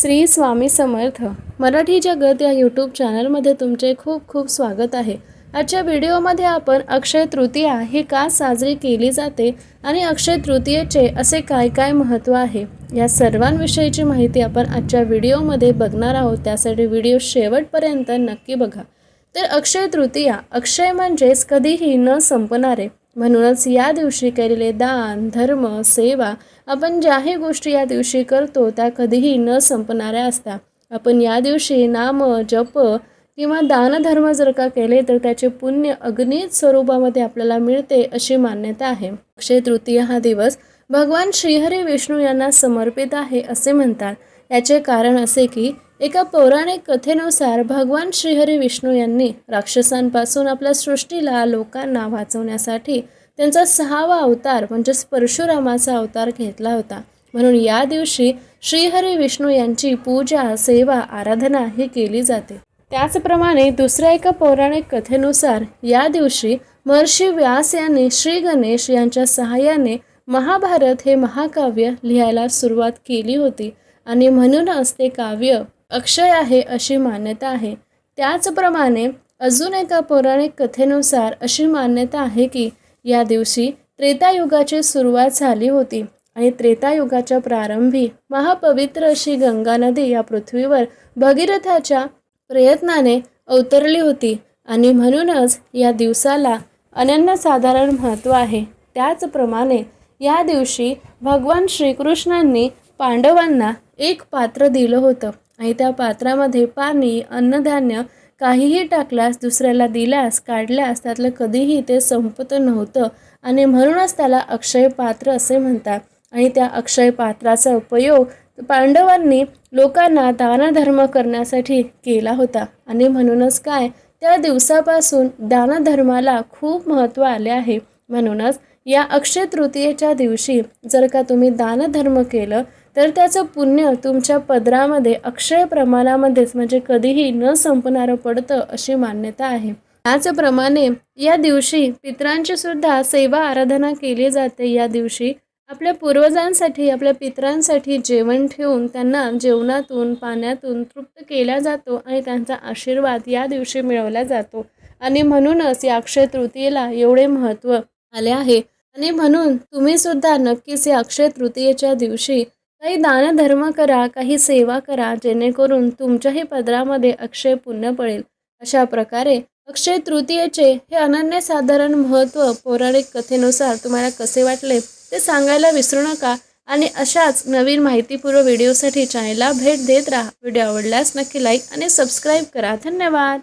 श्री स्वामी समर्थ. मराठी जगत या यूट्यूब चॅनलमध्ये तुमचे खूप खूप स्वागत आहे. आजच्या व्हिडिओमध्ये आपण अक्षय तृतीया ही का साजरी केली जाते आणि अक्षय तृतीयेचे असे काय काय महत्त्व आहे या सर्वांविषयीची माहिती आपण आजच्या व्हिडिओमध्ये बघणार आहोत. त्यासाठी व्हिडिओ शेवटपर्यंत नक्की बघा. तर अक्षय तृतीया अक्षय म्हणजेच कधीही न संपणारे म्हणूनच या दिवशी केलेले दान धर्म सेवा आपण ज्याही गोष्टी या दिवशी करतो त्या कधीही न संपणाऱ्या असतात. आपण या दिवशी नाम जप किंवा दानधर्म जर का केले तर त्याचे पुण्य अग्नित स्वरूपामध्ये आपल्याला मिळते अशी मान्यता आहे. अक्षय तृतीय हा दिवस भगवान श्रीहरी विष्णू यांना समर्पित आहे असे म्हणतात. याचे कारण असे की एका पौराणिक कथेनुसार भगवान श्रीहरी विष्णू यांनी राक्षसांपासून आपल्या सृष्टीला लोकांना वाचवण्यासाठी त्यांचा सहावा अवतार म्हणजेच परशुरामाचा अवतार घेतला होता. म्हणून या दिवशी श्रीहरी विष्णू यांची पूजा सेवा आराधना ही केली जाते. त्याचप्रमाणे दुसऱ्या एका पौराणिक कथेनुसार या दिवशी महर्षी व्यास यांनी श्री गणेश यांच्या सहाय्याने महाभारत हे महाकाव्य लिहायला सुरुवात केली होती. आणि म्हणूनच ते काव्य अक्षय आहे अशी मान्यता आहे. त्याचप्रमाणे अजून एका पौराणिक कथेनुसार अशी मान्यता आहे की या दिवशी त्रेतायुगाची सुरुवात झाली होती आणि त्रेतायुगाच्या प्रारंभी महापवित्र अशी गंगा नदी या पृथ्वीवर भगीरथाच्या प्रयत्नाने अवतरली होती आणि म्हणूनच या दिवसाला अनन्यसाधारण महत्त्व आहे. त्याचप्रमाणे या दिवशी भगवान श्रीकृष्णांनी पांडवांना एक पात्र दिलं होतं. आणि त्या पात्रामध्ये पाणी अन्नधान्य काहीही टाकल्यास दुसऱ्याला दिल्यास काढल्यास त्यातलं कधीही ते संपत नव्हतं. आणि म्हणूनच त्याला अक्षय पात्र असे म्हणतात. आणि त्या अक्षय पात्राचा उपयोग पांडवांनी लोकांना दानधर्म करण्यासाठी केला होता. आणि म्हणूनच काय त्या दिवसापासून दानधर्माला खूप महत्त्व आले आहे. म्हणूनच या अक्षय तृतीयेच्या दिवशी जर का तुम्ही दानधर्म केलं तर त्याचं पुण्य तुमच्या पदरामध्ये अक्षय प्रमाणामध्येच म्हणजे कधीही न संपणारं पडतं अशी मान्यता आहे. त्याचप्रमाणे या दिवशी पित्रांची सुद्धा सेवा आराधना केली जाते. या दिवशी आपल्या पूर्वजांसाठी आपल्या पितरांसाठी जेवण ठेवून त्यांना जेवणातून पाण्यातून तृप्त केला जातो आणि त्यांचा आशीर्वाद या दिवशी मिळवला जातो. आणि म्हणूनच या अक्षय तृतीयेला एवढे महत्त्व आले आहे. आणि म्हणून तुम्ही सुद्धा नक्कीच या अक्षय तृतीयेच्या दिवशी काही दानधर्म करा काही सेवा करा जेणेकरून तुमच्याही पदरामध्ये अक्षय पुण्य पडेल. अशा प्रकारे अक्षय तृतीयेचे हे अनन्यसाधारण महत्त्व पौराणिक कथेनुसार तुम्हाला कसे वाटले ते सांगायला विसरू नका आणि अशाच नवीन माहितीपूर्व व्हिडिओसाठी चॅनलला भेट देत राहा. व्हिडिओ आवडल्यास नक्की लाईक आणि सबस्क्राईब करा. धन्यवाद!